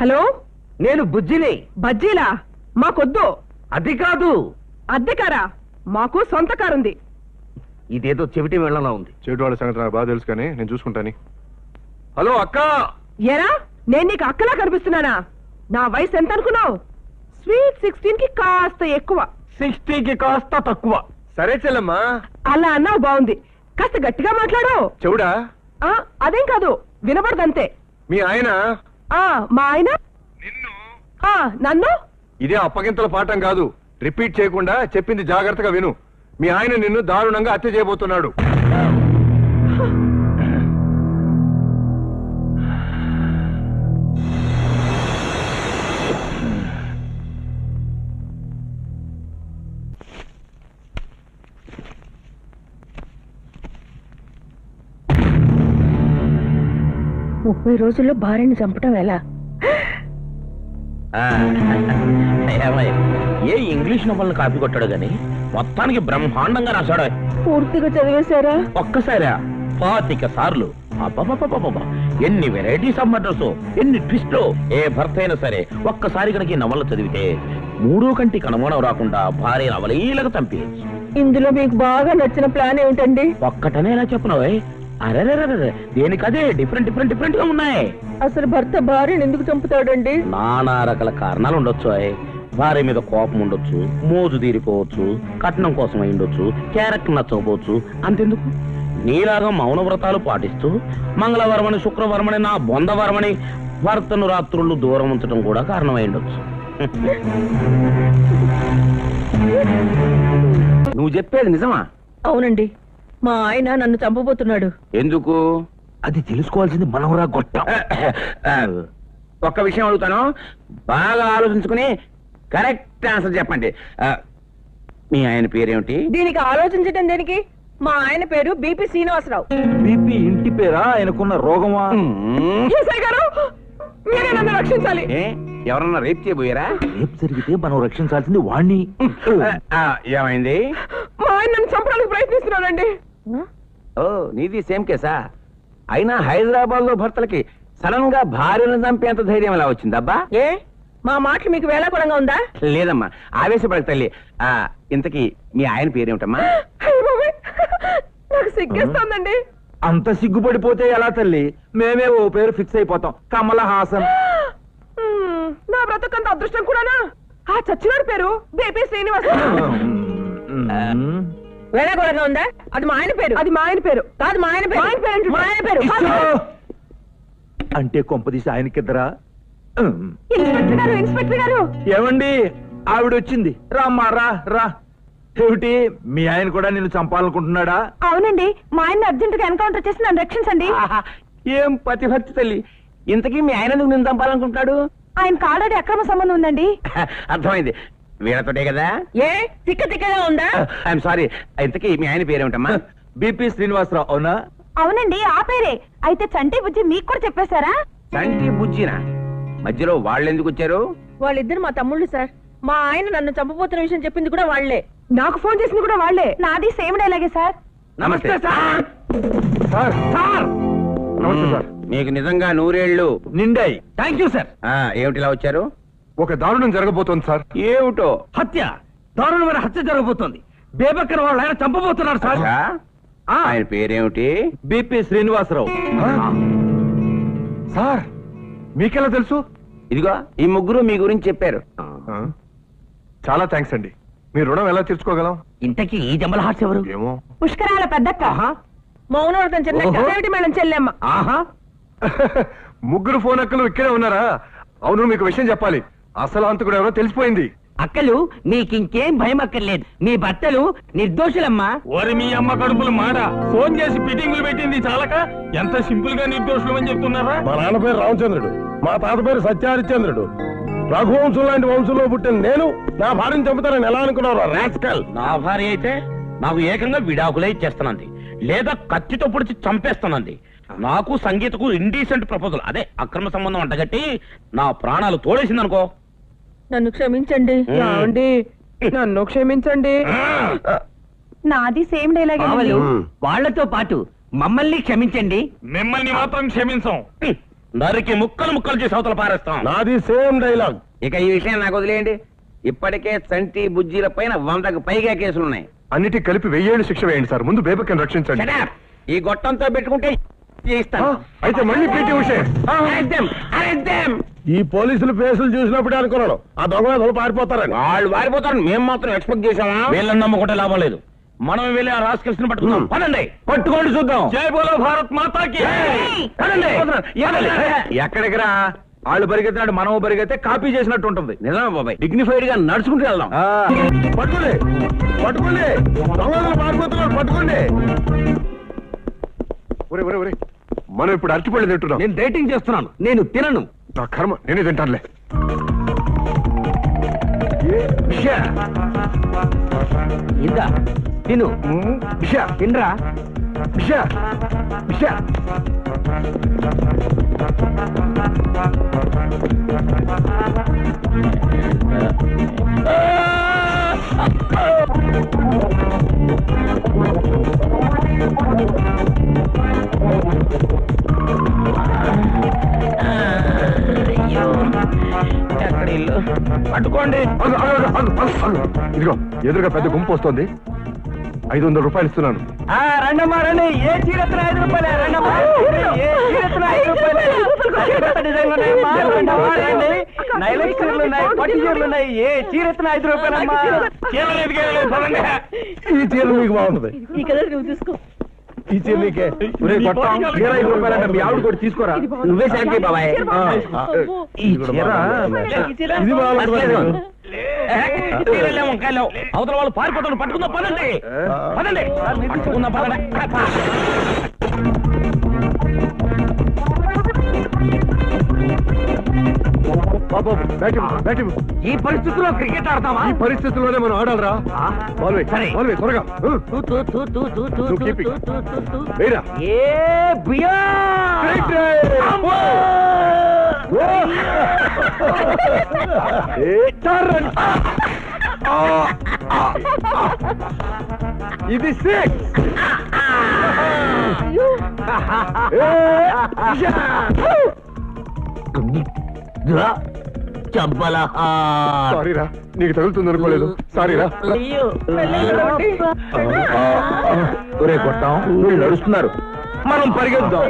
Hello? నేను బుజ్జిని. బజ్జీలా? మాకొద్దు. అది కాదు. అద్దెకారా? మాకు సొంత కారుంది. ఇదేదో చెవిటి వెళ్ళలా ఉంది. చెవిటి వాళ్ళ సంగతి నాకు బాగా తెలుసు కానీ నేను చూసుకుంటాను. హలో అక్క! ఏరా? నేను నీకు అక్కలా కనిపిస్తున్నానా? నా వయసు ఎంత అనుకున్నావు స్వీట్ సిక్స్టీన్కి కాస్త ఎక్కువ. సిక్స్టీకి కాస్త తక్కువ. సరే చెల్లమ్మా. అలా అన్నావు బాగుంది. కాస్త గట్టిగా మాట్లాడు. చెవుడా? ఆ అదేం కాదు. వినపడదంతే మీ ఆయన ఆ మా ఆయన? నిన్ను? ఆ నన్ను? ఇదే అప్పగింతల పాఠం కాదు. రిపీట్ చేయకుండా చెప్పింది జాగ్రత్తగా విను. మీ ఆయన నిన్ను దారుణంగా హత్య చేయబోతున్నాడు. ముప్పై రోజుల్లో భార్యని చంపటం ఎలా? ఏ ఇంగ్లీష్ నవల్ని కాపీ కొట్టాడు గాని? మొత్తానికి బ్రహ్మాండంగా రాశాడు. పూర్తిగా చదివేశారా? ఒక్కసారా పాతిక సార్లు. ఎన్ని వెరైటీస్ ఆఫ్ మర్డర్స్ ఎన్ని ట్విస్ట్లు. ఏ భర్త అయినా సరే ఒక్కసారి కనుక ఈ నవల చదివితే మూడో కంటికి అనుమానం రాకుండా భార్య నవలీలకు చంపేయచ్చు. ఇందులో మీకు బాగా నచ్చిన ప్లాన్ ఏమిటండి? ఒక్కటనే ఎలా చెప్పనవే అరే దేనికదే డిఫరెంట్ డిఫరెంట్ డిఫరెంట్గా ఉన్నాయి. అసలు భర్త భార్యని ఎందుకు చంపుతాడండి? నానా రకాల కారణాలు ఉండొచ్చు. భార్య మీద కోపం ఉండొచ్చు మోజు తీరిపోవచ్చు కట్నం కోసం అయి ఉండొచ్చు క్యారెక్టర్ నచ్చకపోవచ్చు అంతెందుకు? నీలాగా మౌన వ్రతాలు పాటిస్తూ మంగళవారమని శుక్రవారమని నా బొందవారమని భర్తను రాత్రులు దూరం ఉంచడం కూడా కారణమై ఉండొచ్చు. నువ్వు చెప్పేది నిజమా? అవునండి. మా ఆయన నన్ను చంపబోతున్నాడు. ఎందుకు? అది తెలుసుకోవాల్సింది మనవరా గొట్టం. ఒక్క విషయం అడుగుతాను. బాగా ఆలోచించుకుని కరెక్ట్ ఆన్సర్ చెప్పండి. మీ ఆయన పేరేమిటి? దీనికి ఆలోచించటం దేనికి? మా ఆయన పేరు బీపీ శ్రీనివాసరావు. బీపీ ఇంటి పేరా? ఆయనకున్న రోగమా? గారు మీరే నన్ను రక్షించాలి. ఏ ఎవరన్నా రేప్ చేయబోయారా? రేపు జరిగితే మనం రక్షించాల్సింది వాణ్ణి. ఆ, ఏమైంది? మా ఆయన నన్ను చంపడానికి ప్రయత్నిస్తున్నాడండి. ఓ నీది సేమ్ కేసా? అయినా హైదరాబాద్లో భర్తలకి సడన్గా భార్యను చంపేంత ధైర్యం ఎలా వచ్చిందబ్బా ఏ? మా మాటలు మీకు వేళాకులంగా ఉందా? లేదమ్మా ఆవేశపడక తల్లి. ఆ, ఇంతకీ మీ ఆయన పేరేమిటమ్మా? అయ్య బాబోయ్, నాకు సిగ్గేస్తోందండి. అంత సిగ్గుపడిపోతే ఎలా తల్లి? మేమే ఓ పేరు ఫిక్స్ అయిపోతాం. కమల హాసన్. మ్మ్, నా బ్రతకంత అదృష్టం కూడానా? ఆ చచ్చినాడు పేరు బేపీ శ్రీనివాస. ఉందా? అది మా ఆయన పేరు. అది మా ఆయన పేరు. కాదు మా ఆయన పేరు. మా ఆయన పేరు అంటున్నా. మా ఆయన పేరు. అంటే కొంపదీసి ఆయనకిద్దరా? ఇన్స్పెక్టర్ గారు ఇన్స్పెక్టర్ గారు. ఏమండి? ఆవిడ వచ్చింది రామ్మా రా రా. ఏమిటి? మీ ఆయన కూడా నిన్ను చంపాలనుకుంటున్నాడా? అవునండి. మా ఆయన అర్జెంట్గా ఎన్కౌంటర్ చేసి నన్ను రక్షించండి. ఆహా, ఏం పతిభక్తి తల్లి. ఇంతకీ మీ ఆయన ఎందుకు నేను చంపాలనుకుంటాడు ఆయనకు ఆల్రెడీ అక్రమ సంబంధం ఉందండి. అర్థమైంది. వీళ్ళతోటే కదా? ఏ? తిక్క తిక్కగా ఉందా? ఐఎమ్ సారీ ఇంతకీ మీ ఆయన పేరేమిటమ్మా? బీపీ శ్రీనివాసరావు అవునా? అవునండి ఆ పేరే. అయితే చంటి బుజ్జి మీకు కూడా చెప్పేశారా? చంటి బుజ్జినా? మధ్యలో వాళ్ళు ఎందుకు వచ్చారు? వాళ్ళిద్దరు మా తమ్ముళ్ళు సార్. మా ఆయన నన్ను చంపబోతున్న విషయం చెప్పింది కూడా వాళ్ళే నాకు ఫోన్ చేసింది కూడా వాళ్ళే. నాది సేమ్ డైలాగే సార్. నమస్తే. సార్. Sir sir. నమస్తే సార్. మీకు నిజంగా నూరేళ్ళు. నిండాయి. Thank you sir. ఆ, ఏమిటి ఇలా వచ్చారు? ఒక దారుణం జరగబోతోంది సార్. ఏమిటో? హత్య. దారుణమైన హత్య జరగబోతోంది. బేబక్కర్ వాళ్ళు ఆయన చంపబోతున్నారు సార్? ఆయన పేరేమిటి? బీపీ శ్రీనివాసరావు. సార్ మీకెలా తెలుసు? ఇదిగో ఈ ముగ్గురు మీ గురించి చెప్పారు. ఆ? చాలా థ్యాంక్స్ అండి. మీ రుణం ఎలా తీర్చుకోగలం? ఇంతకీ ఈ జంబల హార్ట్స్ ఎవరు? ఏమో. పుష్కరాల పెద్దక్క. మౌనవ్రతం. ఏమిటి మేడం చెల్లెమ్మ? ఆహా. ముగ్గురు ఫోన్ అక్కలు ఇక్కడే ఉన్నారా? అవును మీకు విషయం చెప్పాలి. అసలు అంతకుడు ఎవరో తెలిసిపోయింది. అక్కలు మీకింకేం భయం అక్కర్లేదు మీ భర్తలు నిర్దోషులమ్మా. ఓరి మీ అమ్మ కడుపులు మాడ. ఫోన్ చేసి ఫిట్టింగులు పెట్టింది చాలక. ఎంత సింపుల్గా నిర్దోషులు అని చెప్తున్నారా? మా నాన్న పేరు రామచంద్రుడు. మా తాత పేరు సత్యహరిశ్చంద్రుడు. రఘువంశం లాంటి వంశంలో పుట్టిన నేను నా భార్యను చంపుతానని ఎలా అనుకున్నారు రాస్కల్? నా భార్య అయితే నాకు ఏకంగా విడాకులే ఇచ్చేస్తానంది. లేదా కత్తితో పొడిచి చంపేస్తానంది. నాకు సంగీతకు ఇండీసెంట్ ప్రపోజల్ అదే అక్రమ సంబంధం అంటగట్టి నా ప్రాణాలు తోడేసిందనుకో. నన్ను క్షమించండి. ఏమండి నన్ను క్షమించండి. నాది సేమ్ డైలాగే పావలు వాళ్ళతో పాటు మమ్మల్ని క్షమించండి. మిమ్మల్ని మాత్రం క్షమించం. నరికి ముక్కలు ముక్కలు చేసి అవతల పారేస్తాం. నాది సేమ్ డైలాగ్. ఇక ఈ విషయం నాకు వదిలేయండి. ఇప్పటికే చంటి బుజ్జిల పైన వందకు పైగా కేసులున్నాయి. అన్నిటికీ కలిపి వెయ్యేళ్ళు శిక్ష వేయండి సార్. ముందు బేబక్కని రక్షించండి! ఈ గొట్టంతో పెట్టుకుంటే అయితే మళ్ళీ పీటీ ఉషే! ఈ పోలీసులు పేసులు చూసినప్పుడే అనుకున్నాను ఆ దొంగ పారిపోతారని వాళ్ళు వారిపోతారు మేము మాత్రం ఎక్స్పెక్ట్ చేసామా వీళ్ళని నమ్ముకుంటే లాభం లేదు. మనం వెళ్ళి ఆ రాస్కల్స్ పట్టుకుందాం. పదండి. పట్టుకోండి చూద్దాం. జై బోలో భారత్ మాతాకి. ఎక్కడికి రా? వాళ్ళు పరిగెత్తినట్టు మనం పరిగెత్తే కాపీ చేసినట్టు ఉంటుంది. నిజమే బాబాయ్. డిగ్నిఫైడ్గా నడుచుకుంటూ వెళ్దాం. పట్టుకోండి. పట్టుకోండి. పట్టుకోండి. ఒరే ఒరే ఒరే మనం ఇప్పుడు అరటిపళ్ళు తింటున్నాం. నేను డేటింగ్ చేస్తున్నాను. నేను తినను. నా కర్మ నేనే తింటానులే. ఇందా తిను. బిషా తినరా? బిషా బిషా ఇల్లు పట్టుకోండి. ఇదిగో ఎదురుగా పెద్ద గుంపు వస్తుంది. ఐదు వందల రూపాయలు ఇస్తున్నాను. రండమ్మా రండి. ఏ చీరెత్తున ఐదు రూపాయలే? రండమ్మా ఏ చీరెత్తున ఐదు రూపాయలే? కొత్త డిజైన్లు ఉన్నాయమ్మా, రండమ్మా, రండి. నైలెక్ చీరలు ఉన్నాయి పట్టు చీరలు ఉన్నాయి. ఏ చీరెత్తున ఐదు రూపాయలమ్మా. ఈ చీర మీకు బాగుంటది. ఈ కలర్ నువ్వు తీసుకో. ఈ చీర నీకే ఒరే గొట్టం, చీర ఐదు రూపాయలంట, మీ ఆవిడ కూడా తీసుకోరా? నువ్వే బాబాయ్. ఈ చీర ఇది బాగుంటుంది. అవతల వాళ్ళు పారిపోతారు పట్టుకుందాం పదండి. పదండి. పట్టుకుందాం పదండి. బాబు బ్యాట్ ఇవ్వు, బ్యాట్ ఇవ్వు. ఈ పరిస్థితుల్లో క్రికెట్ ఆడతావా ఈ పరిస్థితుల్లోనే మనం ఆడాలరా. బాల్వే సరే. బాల్వే త్వరగా. ఏ బియా. ఇది సిక్స్ చంపలా సారీరా నీకు తగులుతుంది అనుకోలేదు సారీరా ఒరే కొట్టాం వీళ్ళు నడుస్తున్నారు. మనం పరిగెత్తాం